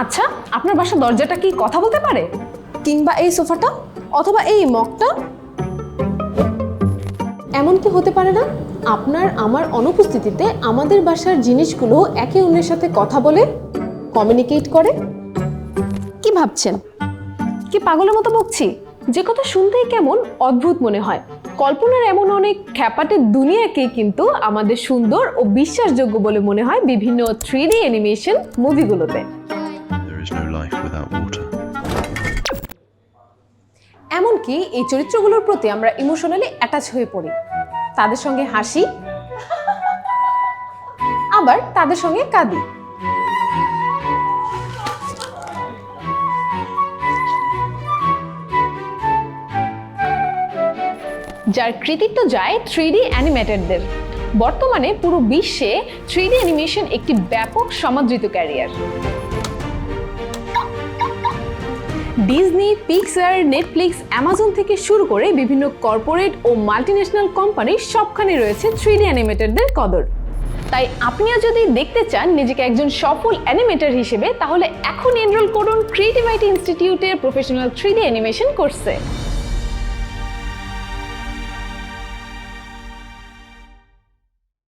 আচ্ছা আপনার বাসার দরজাটা কি কথা বলতে পারে? কিংবা এই সোফাটা? অথবা এই মগটা? এমন কি হতে পারে না? আপনার আমার অনুপস্থিতিতে আমাদের বাসার জিনিসগুলো একে অন্যের সাথে কথা বলে কমিউনিকেট করে। কি ভাবছেন? কি পাগলের মতো বকছি? যে কথা শুনতেই কেমন অদ্ভুত মনে হয়। কল্পনার এমন অনেক খ্যাপাটে দুনিয়াকেই কিন্তু আমাদের সুন্দর ও বিশ্বাসযোগ্য বলে মনে হয় বিভিন্ন থ্রি ডি অ্যানিমেশন মুভিগুলোতে is no life without water. এমনকি এই চরিত্রগুলোর প্রতি আমরা ইমোশনালি অ্যাটাচ হয়ে পড়ি। তাদের সঙ্গে হাসি, আবার তাদের সঙ্গে কাঁদি। যার কৃতিত্ব যায় থ্রি ডি অ্যানিমেটেডদের বর্তমানে পুরো বিশ্বে থ্রি ডি অ্যানিমেশন একটি ব্যাপক সমাদৃত career Disney Pixar Netflix Amazon থেকে শুরু করে বিভিন্ন কর্পোরেট ও মাল্টিন্যাশনাল কোম্পানির সবখানে রয়েছে থ্রি ডি অ্যানিমেটরদের কদর। তাই আপনিও যদি দেখতে চান নিজেকে একজন সফল অ্যানিমেটর হিসেবে, তাহলে এখন এনরোল করুন ক্রিয়েটিভ আইটি ইনস্টিটিউটের প্রফেশনাল থ্রি ডি অ্যানিমেশন কোর্সে